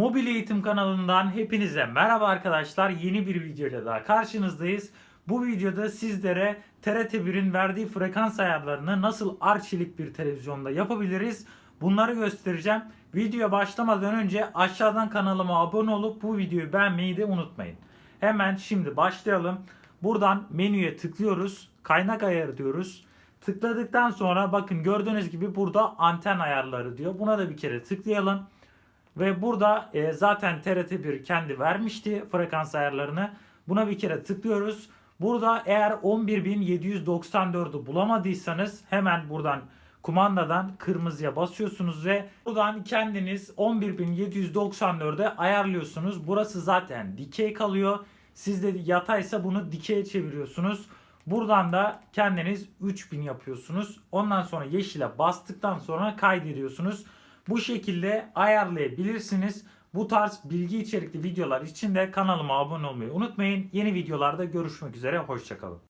Mobil Eğitim kanalından hepinize merhaba arkadaşlar. Yeni bir videoyla daha karşınızdayız. Bu videoda sizlere TRT1'in verdiği frekans ayarlarını nasıl arçelik bir televizyonda yapabiliriz bunları göstereceğim. Videoya başlamadan önce aşağıdan kanalıma abone olup bu videoyu beğenmeyi de unutmayın. Hemen şimdi başlayalım. Buradan menüye tıklıyoruz. Kaynak ayarı diyoruz. Tıkladıktan sonra bakın gördüğünüz gibi burada anten ayarları diyor. Buna da bir kere tıklayalım. Ve burada e, zaten TRT1 kendi vermişti frekans ayarlarını. Buna bir kere tıklıyoruz. Burada eğer 11794'ü bulamadıysanız hemen buradan kumandadan kırmızıya basıyorsunuz ve buradan kendiniz 11794'e ayarlıyorsunuz. Burası zaten dikey kalıyor. Sizde yataysa bunu dikeye çeviriyorsunuz. Buradan da kendiniz 3000 yapıyorsunuz. Ondan sonra yeşile bastıktan sonra kaydediyorsunuz. Bu şekilde ayarlayabilirsiniz. Bu tarz bilgi içerikli videolar için de kanalıma abone olmayı unutmayın. Yeni videolarda görüşmek üzere. Hoşçakalın.